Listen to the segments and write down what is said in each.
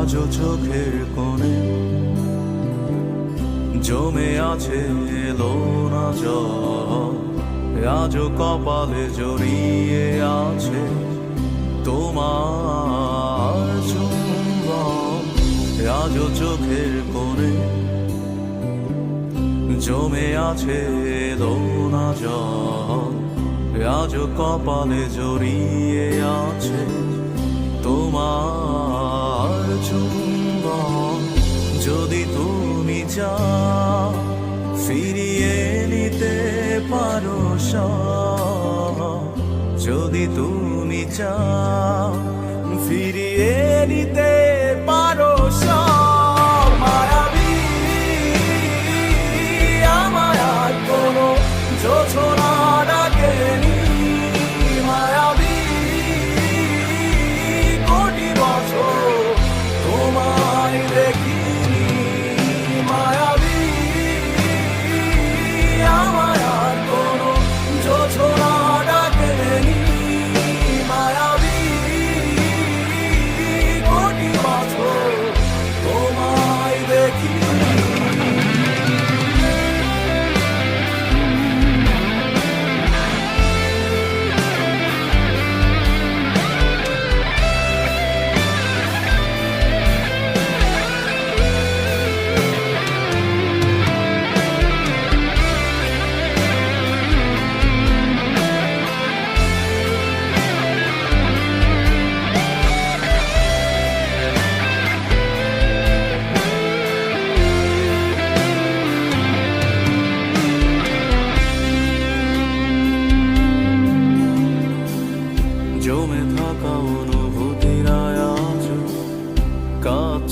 আজও চোখের কোণে। জমে আছে এলো না আজও কপালে জড়িয়ে আছে তোমার চুম্বন। আজও চোখের কোণে। জমে আছে এলো না আজও কপালে জড়িয়ে আছে তোমার চুম্বন যদি তুমি চাও ফিরিয়ে নিতে পারো যদি তুমি চাও ফিরিয়ে নিতে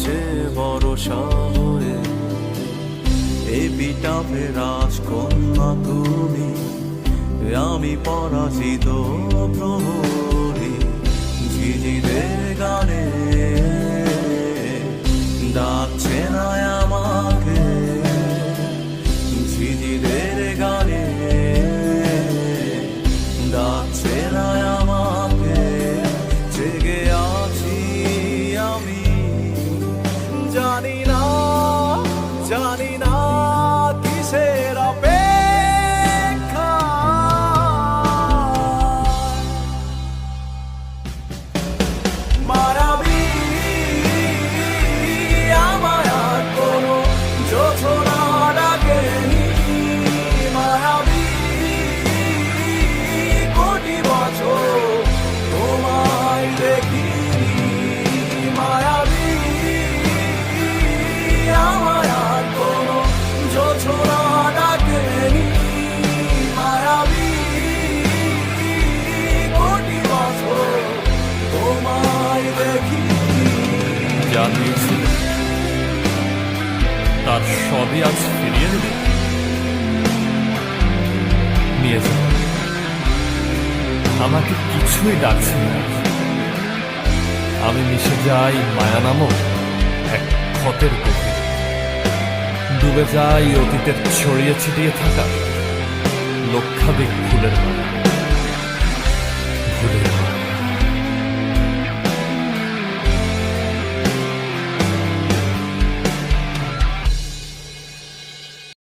কাছে বড় শহরে এই রাজ রাজকন্যা তুমি আমি পরাজিত প্রহরী ঝিঝিদের গানে জানি না জানি না কিসের অপেক্ষা। মায়াবী আমায় আর কোনো যোছনা ডাকেনি। মায়াবী কোটি বছর তোমায় দেখিনি। মায়াবী যা তার সবই আজ ফিরিয়ে দেবে। নিয়ে যাও। আমাকে কিছুই ডাকছে না। আমি মিশে যাই মায়া নামক এক ক্ষতের গভীরে। ডুবে যাই অতীতের ছড়িয়ে ছিটিয়ে থাকা লক্ষাধিক ফুলের মালা। ভুলে যাও